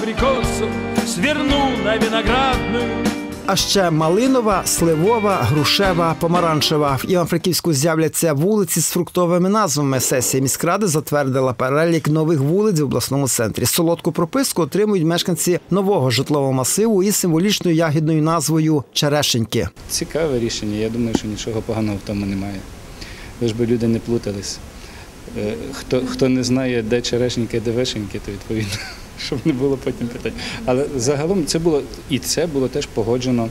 абрикосов Сверну на виноградную А ще малинова, сливова, грушева, помаранчева. В Івано-Франківську з'являться вулиці з фруктовими назвами. Сесія міськради затвердила перелік нових вулиць в обласному центрі. Солодку прописку отримують мешканці нового житлового масиву із символічною ягідною назвою Черешеньки. Цікаве рішення. Я думаю, що нічого поганого в тому немає. Лиш би люди не плутались. Е, Хто, хто не знає, де черешеньки, де вишеньки, то відповідно, щоб не було потім питань. Але загалом це було і це було теж погоджено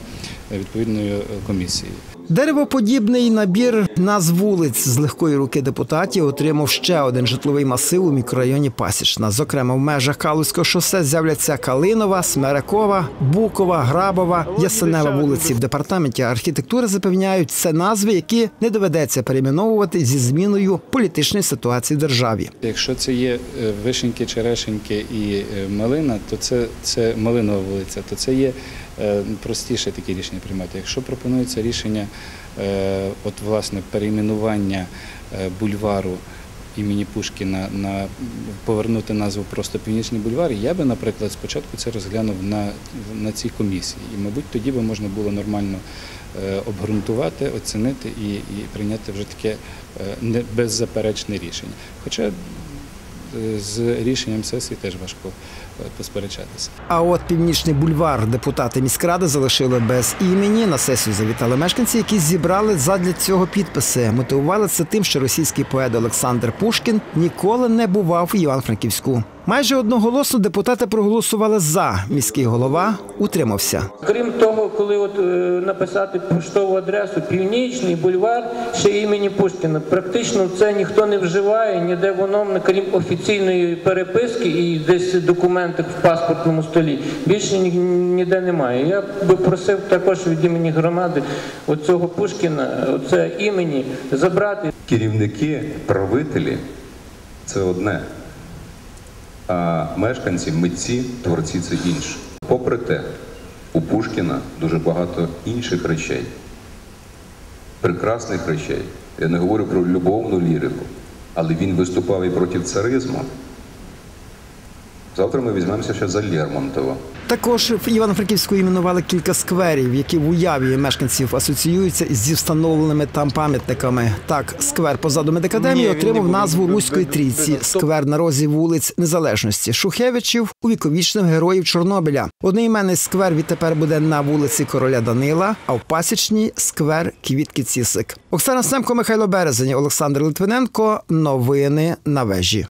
відповідною комісією. Деревоподібний набір назв вулиць з легкої руки депутатів отримав ще один житловий масив у мікрорайоні Пасічна. Зокрема, в межах Калузького шосе з'являться Калинова, Смерекова, Букова, Грабова, Ясенева вулиці. В департаменті архітектури запевняють, це назви, які не доведеться перейменовувати зі зміною політичної ситуації в державі. Якщо це є е, вишеньки, черешеньки і е, малина, то це, це малинова вулиця, то це є е, простіше такі рішення приймати. Якщо пропонується рішення, от власне перейменування е, бульвару імені Пушкіна на повернути назву просто Північний бульвар, я би, наприклад, спочатку це розглянув на, на цій комісії. І, мабуть, тоді би можна було нормально е, обґрунтувати, оцінити і, і прийняти вже таке е, не беззаперечне рішення. Хоча з рішенням сесії теж важко е, посперечатися. А от північний бульвар депутати міськради залишили без імені. На сесію завітали мешканці, які зібрали задля цього підписи. Мотивували це тим, що російський поет Олександр Пушкін ніколи не бував в Іван-Франківську. Майже одноголосно депутати проголосували за. Міський голова утримався. Крім того, коли от е, написати поштову адресу Північний бульвар ще імені Пушкіна, практично це ніхто не вживає, ніде воно, крім офіційної переписки і десь в документах в паспортному столі. Більше ні- ніде немає. Я би просив також від імені громади оцього Пушкіна, оце імені забрати. Керівники, правителі це одне, а мешканці, митці, творці це інше. Попри те, у Пушкіна дуже багато інших речей, прекрасних речей. Я не говорю про любовну лірику, але він виступав і проти царизму. Завтра ми візьмемося ще за Лермонтова. Також в Івано-Франківську іменували кілька скверів, які в уяві мешканців асоціюються зі встановленими там пам'ятниками. Так, сквер позаду медакадемії отримав назву Руської трійці. Сквер на розі вулиць Незалежності. Шухевичів увіковічнив героїв Чорнобиля. Одноіменний сквер відтепер буде на вулиці Короля Данила, а в Пасічній сквер Квітки Цісик. Оксана Семко, Михайло Березень, Олександр Литвиненко. Новини на вежі.